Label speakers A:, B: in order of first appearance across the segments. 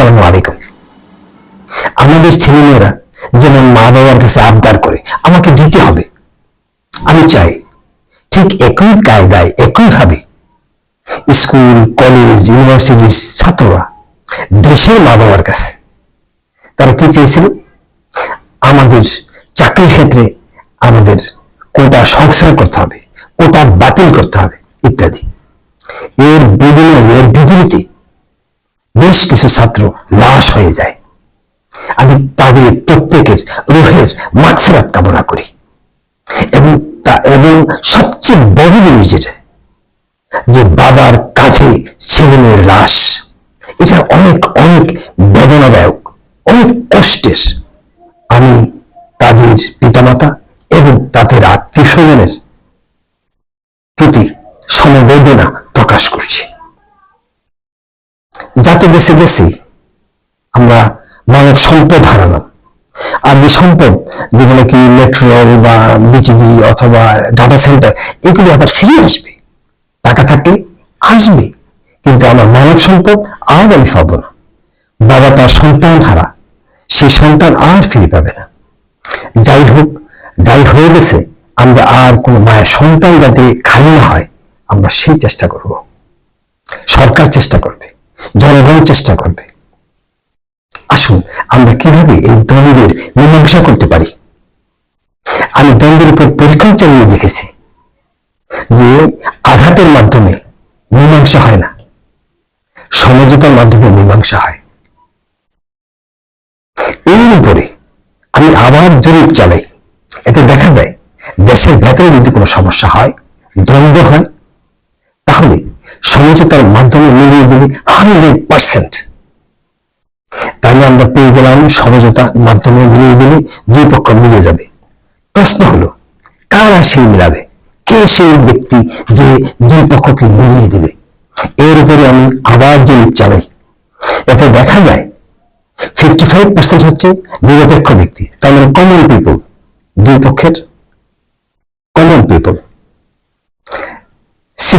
A: আসসালামু আলাইকুম। আমাদের ছেলেমেয়েরা যেমন মা বাবার কাছে আবদার করে, আমাকে দিতে হবে। আমি চাই ঠিক একই কায়দায়, একইভাবে স্কুল, কলেজ, ইউনিভার্সিটির ছাত্ররা দেশের মা বাবার কাছে, তারা কি চেয়েছিল? আমাদের চাকরির ক্ষেত্রে আমাদের কোটা সংস্কার করতে হবে, কোটা বাতিল করতে হবে, ইত্যাদি। এর বিনিময়ে, এর বিপরীতে বেশ কিছু ছাত্র লাশ হয়ে যায়। আমি তাদের প্রত্যেকের রুহের মাগফিরাত কামনা করি। এবং তা এবং সবচেয়ে বড় জিনিস যেটা, যে বাবার কাঁধে ছেলেমেয়ের লাশ, এটা অনেক অনেক বেদনাদায়ক, অনেক কষ্টের। আমি তাদের পিতামাতা এবং তাদের আত্মীয় স্বজনের প্রতি সমবেদনা যাতে বেছে বেছে আমরা মানব সম্পদ হারালাম। আর যে সম্পদ যেগুলো কি মেট্রো বা বিটিভি অথবা ডাটা সেন্টার এগুলি আবার ফিরে আসবে। টাকা থাকলে আসবে, কিন্তু আমার মানব সম্পদ আর আমি পাবো না। বাবা তার সন্তান হারা, সে সন্তান আর ফিরে পাবে না। যাই হোক, যাই হয়ে গেছে, আমরা আর কোনো মায়ের সন্তান যাতে খালি না হয়, আমরা সেই চেষ্টা করব। সরকার চেষ্টা করবে। জনগণ চেষ্টা করবে। আসুন, আমরা কীভাবে এই দ্বন্দ্বের মীমাংসা করতে পারি? আমি দ্বন্দ্বের উপর পরীক্ষণ চালিয়ে দেখেছি যে আঘাতের মাধ্যমে মীমাংসা হয় না। সমঝোতার মাধ্যমে মীমাংসা হয়। এই উপরে আমি আবার জরিপ চালাই। এতে দেখা যায়, দেশের ভেতরে যদি কোনো সমস্যা হয়, দ্বন্দ্ব হয় সমঝোতার মাধ্যমে মিলিয়ে দিলে হান্ড্রেড পার্সেন্ট। তাহলে আমরা পেয়ে গেলাম সমঝোতা মাধ্যমে মিলিয়ে দিলে দুই পক্ষ মিলে যাবে। প্রশ্ন হলো, কারা সেই মিলাবে? কে সেই ব্যক্তি যে দুই পক্ষকে মিলিয়ে দেবে? এর উপরে আমি আবার জরিপ চালাই, এতে দেখা যায় ফিফটি ফাইভ পার্সেন্ট হচ্ছে নিরপেক্ষ ব্যক্তি তার মানে কমন পিপল দুই পক্ষের কমন পিপল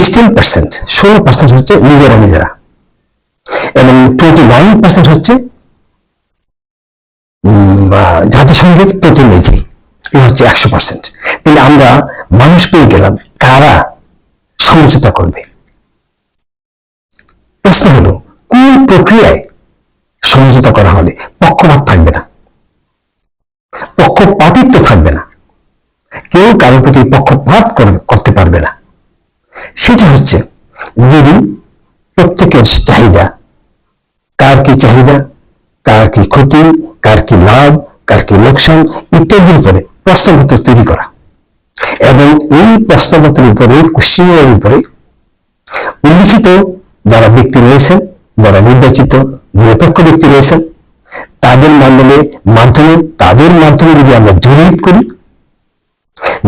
A: সিক্সটিন পার্সেন্ট ষোলো পার্সেন্ট হচ্ছে নিজেরা নিজেরা। এবং টোয়েন্টি নাইন পার্সেন্ট হচ্ছে জাতিসংঘের প্রতিনিধি। এই হচ্ছে একশো পার্সেন্ট তাহলে আমরা মানুষ পেয়ে গেলাম, কারা সমঝোতা করবে? প্রশ্ন হলো, কোন প্রক্রিয়ায় সমঝোতা করা হলে পক্ষপাত থাকবে না। পক্ষপাতিত্ব থাকবে না। কেউ কারোর প্রতি পক্ষপাত কর- করতে পারবে না। সেটা হচ্ছে যদি প্রত্যেকের চাহিদা। কার কি চাহিদা? কার কি ক্ষতি? কার কি লাভ? কার কি লোকসান? ইত্যাদির উপরে প্রশ্নপত্র তৈরি করা। এবং এই প্রশ্নপত্রের উপরে, কোশ্চেনের উপরে উল্লিখিত যারা ব্যক্তি রয়েছেন, যারা নির্বাচিত, নিরপেক্ষ ব্যক্তি রয়েছেন, তাদের মাধ্যমে মাধ্যমে, তাদের মাধ্যমে যদি আমরা জরিপ করি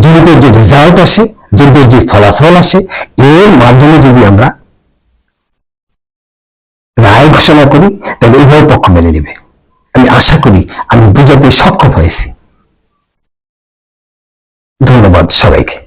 A: জরিপের যে রেজাল্ট আসে জরিপের যে ফলাফল আসে, এর মাধ্যমে যদি আমরা রায় ঘোষণা করি, তাহলে উভয় পক্ষ মেনে নেবে। আমি আশা করি, আমি বুঝাতে সক্ষম হয়েছি। ধন্যবাদ সবাইকে।